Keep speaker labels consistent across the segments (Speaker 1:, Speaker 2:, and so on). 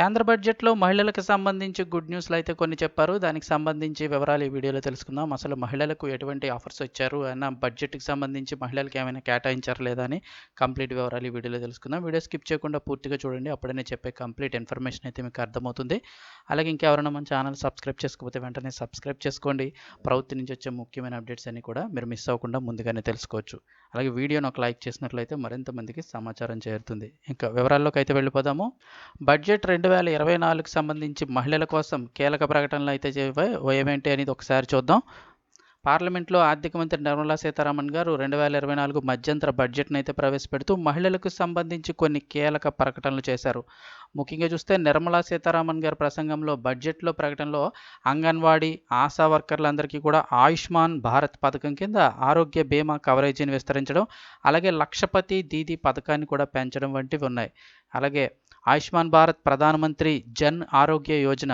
Speaker 1: కేంద్ర బడ్జెట్‌లో మహిళలకు సంబంధించి గుడ్ న్యూస్‌లు అయితే కొన్ని చెప్పారు. దానికి సంబంధించి వివరాలు ఈ వీడియోలో తెలుసుకుందాం. అసలు మహిళలకు ఎటువంటి ఆఫర్స్ వచ్చారు? అన్న బడ్జెట్‌కి సంబంధించి మహిళలకు ఏమైనా కేటాయించారు లేదా అని కంప్లీట్ వివరాలు ఈ వీడియోలో తెలుసుకుందాం. వీడియో స్కిప్ చేయకుండా పూర్తిగా చూడండి. అప్పుడే నేను చెప్పే కంప్లీట్ ఇన్ఫర్మేషన్ అయితే మీకు అర్థమవుతుంది. అలాగే ఇంకెవరైనా మన ఛానల్ సబ్స్క్రైబ్ చేసుకోకపోతే వెంటనే సబ్స్క్రైబ్ చేసుకోండి. ప్రభుత్వం నుంచి వచ్చే ముఖ్యమైన అప్డేట్స్ అన్నీ కూడా మీరు మిస్ అవ్వకుండా ముందుగానే తెలుసుకోవచ్చు. అలాగే వీడియోని ఒక లైక్ చేసినట్లయితే మరింత మందికి సమాచారం చేరుతుంది. ఇంకా వివరాల్లోకి అయితే వెళ్ళిపోదాము. బడ్జెట్ రెండు 2024కి సంబంధించి మహిళల కోసం కీలక ప్రకటనలు అయితే చేవాయి. ఏవేంటి అనేది ఒకసారి చూద్దాం. పార్లమెంట్లో ఆర్థిక మంత్రి నిర్మలా సీతారామన్ గారు 2024 మధ్యంతర బడ్జెట్ను అయితే ప్రవేశపెడుతూ మహిళలకు సంబంధించి కొన్ని కీలక ప్రకటనలు చేశారు. ముఖ్యంగా చూస్తే నిర్మలా సీతారామన్ గారి ప్రసంగంలో బడ్జెట్‌లో ప్రకటనలో అంగన్వాడీ, ఆశా వర్కర్లందరికీ కూడా ఆయుష్మాన్ భారత్ పథకం కింద ఆరోగ్య బీమా కవరేజీని విస్తరించడం, అలాగే లక్షపతి దీదీ పథకాన్ని కూడా పెంచడం వంటివి ఉన్నాయి. అలాగే ఆయుష్మాన్ భారత్ ప్రధానమంత్రి జన్ ఆరోగ్య యోజన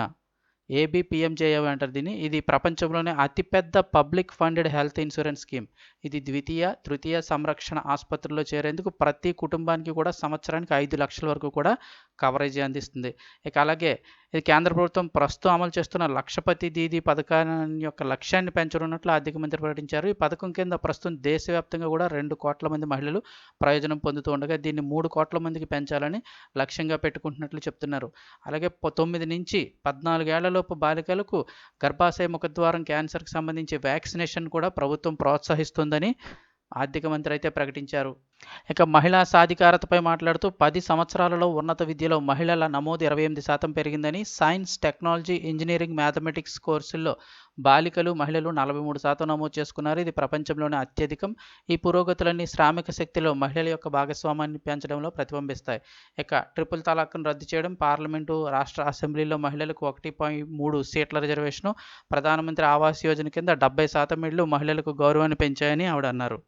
Speaker 1: ఏబిపిఎంజేఏవై అంటారు దీన్ని. ఇది ప్రపంచంలోనే అతిపెద్ద public funded health insurance scheme. ఇది ద్వితీయ, తృతీయ సంరక్షణ ఆసుపత్రుల్లో చేరేందుకు ప్రతి కుటుంబానికి కూడా సంవత్సరానికి ఐదు లక్షల వరకు కూడా కవరేజీ అందిస్తుంది. ఇక అలాగే ఇది కేంద్ర ప్రభుత్వం ప్రస్తుతం అమలు చేస్తున్న లక్షపతి దీదీ పథకాన్ని యొక్క లక్ష్యాన్ని పెంచనున్నట్లు ఆర్థిక మంత్రి ప్రకటించారు. ఈ పథకం కింద ప్రస్తుతం దేశవ్యాప్తంగా కూడా రెండు కోట్ల మంది మహిళలు ప్రయోజనం పొందుతూ ఉండగా దీన్ని మూడు కోట్ల మందికి పెంచాలని లక్ష్యంగా పెట్టుకుంటున్నట్లు చెప్తున్నారు. అలాగే తొమ్మిది నుంచి పద్నాలుగేళ్ళలోపు బాలికలకు గర్భాశయ ముఖద్వారం క్యాన్సర్‌కి సంబంధించి వ్యాక్సినేషన్ కూడా ప్రభుత్వం ప్రోత్సహిస్తుందని ఆర్థిక మంత్రి అయితే ప్రకటించారు. ఇక మహిళా సాధికారతపై మాట్లాడుతూ పది సంవత్సరాలలో ఉన్నత విద్యలో మహిళల నమోదు 28% పెరిగిందని, సైన్స్, టెక్నాలజీ, ఇంజనీరింగ్ మ్యాథమెటిక్స్ కోర్సుల్లో బాలికలు, మహిళలు 43% నమోదు చేసుకున్నారు. ఇది ప్రపంచంలోనే అత్యధికం. ఈ పురోగతులన్నీ శ్రామిక శక్తిలో మహిళల యొక్క భాగస్వామ్యాన్ని పెంచడంలో ప్రతిబింబిస్తాయి. ఇక ట్రిపుల్ తలాక్‌ను రద్దు చేయడం, పార్లమెంటు, రాష్ట్ర అసెంబ్లీలో మహిళలకు 1.3 సీట్ల రిజర్వేషను, ప్రధానమంత్రి ఆవాస్ యోజన కింద 70% ఇళ్ళు మహిళలకు గౌరవాన్ని పెంచాయని ఆవిడ అన్నారు.